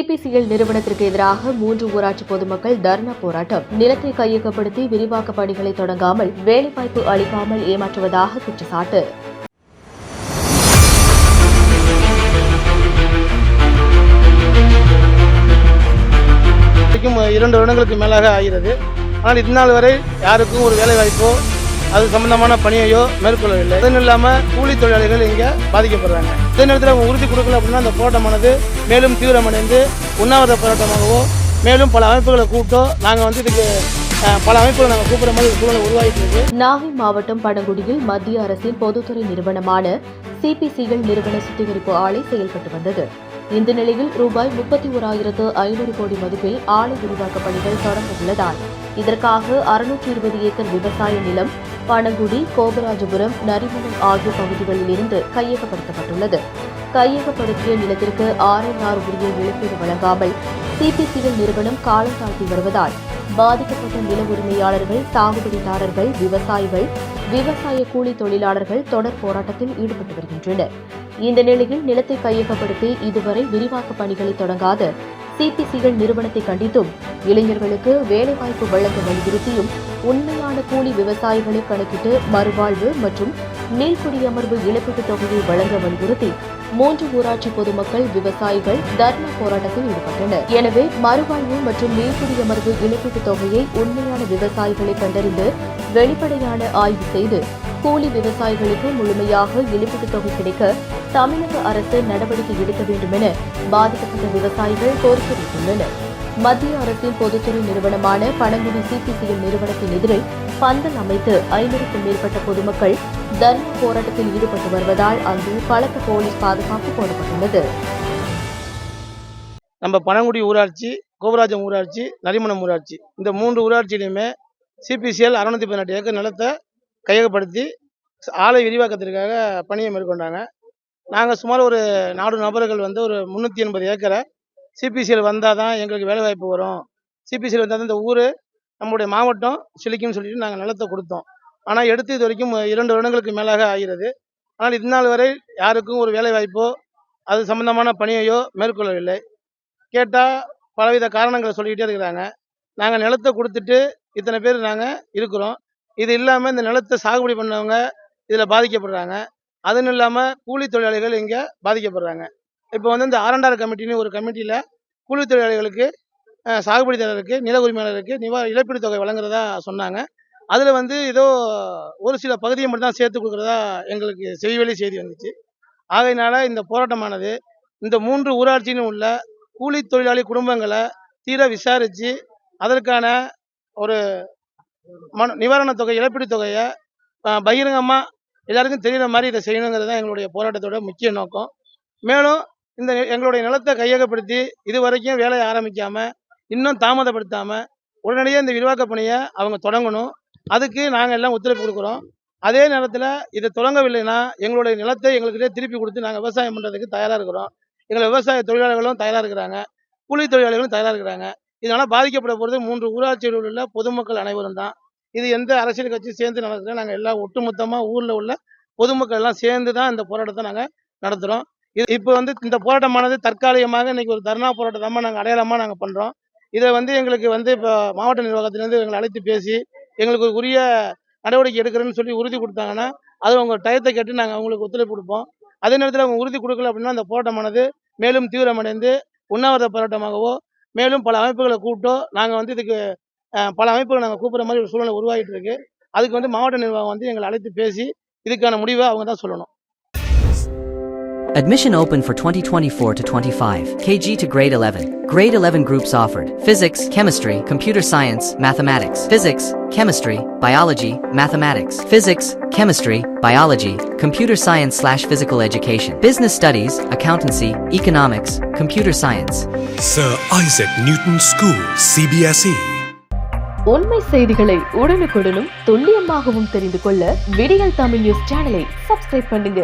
CPCL நிறுவனத்திற்கு எதிராக மூன்று ஊராட்சி பொதுமக்கள் தர்ணா போராட்டம். நிலத்தை கையகப்படுத்தி விரிவாக்க பணிகளை தொடங்காமல் வேலைவாய்ப்பு அளிக்காமல் ஏமாற்றுவதாக குற்றச்சாட்டு. இரண்டு வருடங்களுக்கு மேலாக ஆகிறது. ஆனால் இந்நாள் வரை யாருக்கும் ஒரு வேலை வாய்ப்போ அது சம்பந்தமான பணியையோ மேற்கொள்ளவில்லை. அதுவும் இல்லாமல் கூலி தொழிலாளிகள் இங்கே பாதிக்கப்படுறாங்க. இதே நேரத்தில் அவங்க உறுதி கொடுக்கல அப்படின்னா அந்த போராட்டமானது மேலும் தீவிரமடைந்து உண்ணாவிரத போராட்டமாகவோ மேலும் பல அமைப்புகளை கூப்பிட்டோ நாங்கள் வந்து இதுக்கு பல அமைப்புகளை நாங்கள் கூப்பிட்ற மாதிரி ஒரு உருவாகிட்டு இருக்கு. நாகை மாவட்டம் பழங்குடியில் மத்திய அரசின் பொதுத்துறை நிறுவனமான சிபிசிஎல் நிறுவன சுத்திகரிப்பு ஆலை செயல்பட்டு வந்தது. இந்த நிலையில் ரூபாய் முப்பத்தி ஓராயிரத்து ஐநூறு கோடி மதிப்பில் ஆலை விரிவாக்க பணிகள் தொடங்க உள்ளதால் இதற்காக அறுநூற்றி இருபது ஏக்கர் விவசாய நிலம் பனங்குடி கோபராஜபுரம் நரிமணம் ஆகிய பகுதிகளில் இருந்து கையகப்படுத்தப்பட்டுள்ளது. கையகப்படுத்திய நிலத்திற்கு ஆர்என்ஆர் உரிய இழப்பீடு வழங்காமல் சிபிசிஎல் நிறுவனம் காலம் தாழ்த்தி வருவதால் பாதிக்கப்பட்ட நில உரிமையாளர்கள் சாகுபடிதாரர்கள் விவசாயிகள் விவசாய கூலி தொழிலாளர்கள் தொடர் போராட்டத்தில் ஈடுபட்டு வருகின்றனர். இந்த நிலையில் நிலத்தை கையகப்படுத்தி இதுவரை விரிவாக்க பணிகளை தொடங்காத சிபிசிஎல் நிறுவனத்தை கண்டித்தும் இளைஞர்களுக்கு வேலைவாய்ப்பு வழங்க வலியுறுத்தியும் உண்மையான கூலி விவசாயிகளை கணக்கிட்டு மறுவாழ்வு மற்றும் மீள்குடியமர்வு இழப்பீட்டுத் தொகையை வழங்க வலியுறுத்தி மூன்று ஊராட்சி பொதுமக்கள் விவசாயிகள் தர்ம போராட்டத்தில் ஈடுபட்டனர். எனவே மறுவாழ்வு மற்றும் மீள்குடியமர்வு இழப்பீட்டுத் தொகையை உண்மையான விவசாயிகளை கண்டறிந்து வெளிப்படையான ஆய்வு செய்து கூலி விவசாயிகளுக்கு முழுமையாக இழப்பீட்டுத் தொகை கிடைக்க தமிழக அரசு நடவடிக்கை எடுக்க வேண்டும் என பாதிக்கப்பட்ட விவசாயிகள் கோரிக்கை விடுத்துள்ளனர் மத்திய அரசின் பொதுத்துறை நிறுவனமான பனங்குடி சிபிசிஎம் நிறுவனத்தின் எதிரில் பந்தல் அமைத்து ஐநூறுக்கும் மேற்பட்ட பொதுமக்கள் தர்ம போராட்டத்தில் ஈடுபட்டு வருவதால் அங்கு பலத்த போலீஸ் பாதுகாப்பு போடப்பட்டுள்ளது. நம்ம பனங்குடி ஊராட்சி கோபராஜம் ஊராட்சி நரிமணம் ஊராட்சி. இந்த மூன்று ஊராட்சியிலுமே சிபிசிஎல் அறுநூத்தி பதினெட்டு ஏக்கர் நிலத்தை கையகப்படுத்தி ஆலை விரிவாக்கத்திற்காக பணியை மேற்கொண்டாங்க. நாங்கள் சுமார் ஒரு நாலு நபர்கள் வந்து ஒரு முந்நூற்றி எண்பது ஏக்கரை சிபிசிஎல் வந்தால் தான் எங்களுக்கு வேலைவாய்ப்பு வரும். சிபிசிஎல் வந்தால் தான் இந்த ஊர் நம்முடைய மாவட்டம் சிலிக்கும்னு சொல்லிட்டு நாங்கள் நிலத்தை கொடுத்தோம். ஆனால் எடுத்து இது வரைக்கும் இரண்டு வருடங்களுக்கு மேலாக ஆகிறது. ஆனால் இதனால் வரை யாருக்கும் ஒரு வேலைவாய்ப்போ அது சம்பந்தமான பணியையோ மேற்கொள்ளவில்லை. கேட்டால் பலவித காரணங்களை சொல்லிக்கிட்டே இருக்கிறாங்க. நாங்கள் நிலத்தை கொடுத்துட்டு இத்தனை பேர் நாங்கள் இருக்கிறோம். இது இல்லாமல் இந்த நிலத்தை சாகுபடி பண்ணவங்க இதில் பாதிக்கப்படுறாங்க. அதுவும் இல்லாமல் கூலி தொழிலாளிகள் இங்கே பாதிக்கப்படுறாங்க. இப்போ வந்து இந்த ஆரண்டார் கமிட்டின்னு ஒரு கமிட்டியில் கூலி தொழிலாளிகளுக்கு சாகுபடிதாரருக்கு நில உரிமையாளருக்கு நிவா இழப்பீடு தொகை வழங்குறதா சொன்னாங்க. அதில் வந்து ஏதோ ஒரு சில பகுதியை மட்டும் தான் சேர்த்து கொடுக்குறதா எங்களுக்கு செய்வெளி செய்தி வந்துச்சு. ஆகையினால இந்த போராட்டமானது இந்த மூன்று ஊராட்சியிலும் உள்ள கூலி தொழிலாளி குடும்பங்களை தீர விசாரித்து அதற்கான ஒரு மன நிவாரணத் தொகை இழப்பீட்டுத் தொகையை பகிரங்கமாக எல்லாருக்கும் தெரிகிற மாதிரி இதை செய்யணுங்கிறது தான் எங்களுடைய போராட்டத்தோட முக்கிய நோக்கம். மேலும் இந்த எங்களுடைய நிலத்தை கையகப்படுத்தி இது வரைக்கும் வேலையை ஆரம்பிக்காமல் இன்னும் தாமதப்படுத்தாமல் உடனடியாக இந்த விரிவாக்க பணியை அவங்க தொடங்கணும். அதுக்கு நாங்கள் எல்லாம் ஒத்துழைப்பு கொடுக்குறோம். அதே நேரத்தில் இதை தொடங்கவில்லைன்னா எங்களுடைய நிலத்தை எங்கள்கிட்ட திருப்பி கொடுத்து நாங்கள் விவசாயம் பண்ணுறதுக்கு தயாராக இருக்கிறோம். எங்கள் விவசாய தொழிலாளர்களும் தயாராக இருக்கிறாங்க. கூலி தொழிலாளர்களும் தயாராக இருக்கிறாங்க. இதனால் பாதிக்கப்பட போகிறது மூன்று ஊராட்சியில் உள்ள பொதுமக்கள் அனைவரும் தான். இது எந்த அரசியல் கட்சியும் சேர்ந்து நடக்குது நாங்கள் எல்லாம் ஒட்டுமொத்தமாக ஊரில் உள்ள பொதுமக்கள் எல்லாம் சேர்ந்து தான் இந்த போராட்டத்தை நாங்கள் நடத்துகிறோம் இது இப்போ வந்து இந்த போராட்டமானது தற்காலிகமாக இன்னைக்கு ஒரு தர்ணா போராட்டமாக நாங்கள் அடையாளமாக நாங்கள் பண்ணுறோம் இதை வந்து எங்களுக்கு வந்து இப்போ மாவட்ட நிர்வாகத்திலேருந்து எங்களை அழைத்து பேசி எங்களுக்கு ஒரு உரிய நடவடிக்கை எடுக்கிறேன்னு சொல்லி உறுதி கொடுத்தாங்கன்னா அது அவங்க டயத்தை கேட்டு நாங்கள் அவங்களுக்கு ஒத்துழைப்பு கொடுப்போம். அதே நேரத்தில் அவங்க உறுதி கொடுக்கல அப்படின்னா அந்த போராட்டமானது மேலும் தீவிரமடைந்து உண்ணாவிரத போராட்டமாகவோ மேலும் பல அமைப்புகளை கூப்பிட்டோ நாங்கள் வந்து இதுக்கு பல அமைப்புகளை நாங்கள் கூப்பிட்ற மாதிரி ஒரு சூழ்நிலை உருவாகிட்டு இருக்கு அதுக்கு வந்து மாவட்ட நிர்வாகம் வந்து எங்களை அழைத்து பேசி இதுக்கான முடிவை அவங்க தான் சொல்லணும் Admission open for 2024 to 25. KG to grade 11. Grade 11 groups offered. Physics, chemistry, computer science, mathematics. Physics, chemistry, biology, mathematics. Physics, chemistry, biology, computer science slash physical education. Business studies, accountancy, economics, computer science. Sir Isaac Newton School, CBSE. உண்மை செய்திகளை உடனுக்குடனும் துல்லியமாகவும் தெரிந்து கொள்ள விடியல் Tamil news சேனலை subscribe பண்ணுங்க